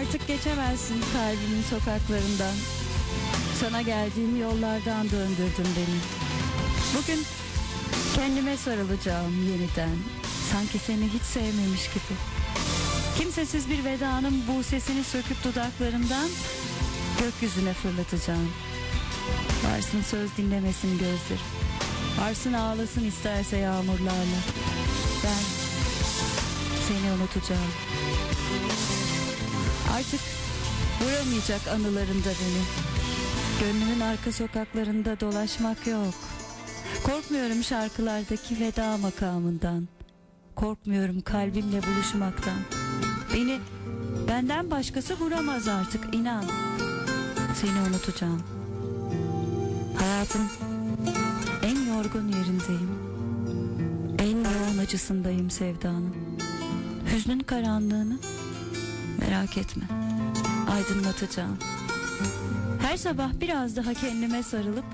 Artık geçemezsin kalbimin sokaklarından. Sana geldiğim yollardan döndürdün beni. Bugün kendime sarılacağım yeniden. Sanki seni hiç sevmemiş gibi. Kimsesiz bir vedanın bu sesini söküp dudaklarımdan gökyüzüne fırlatacağım. Varsın söz dinlemesin gözlerim. Varsın ağlasın isterse yağmurlarla. Ben seni unutacağım. Artık vuramayacak anılarında beni. Gönlümün arka sokaklarında dolaşmak yok. Korkmuyorum şarkılardaki veda makamından. Korkmuyorum kalbimle buluşmaktan. Beni benden başkası vuramaz artık inan. Seni unutacağım. Hayatım en yorgun yerindeyim. En yoğun acısındayım sevdanın. Hüznün karanlığını merak etme. Aydınlatacağım. Her sabah biraz daha kendime sarılıp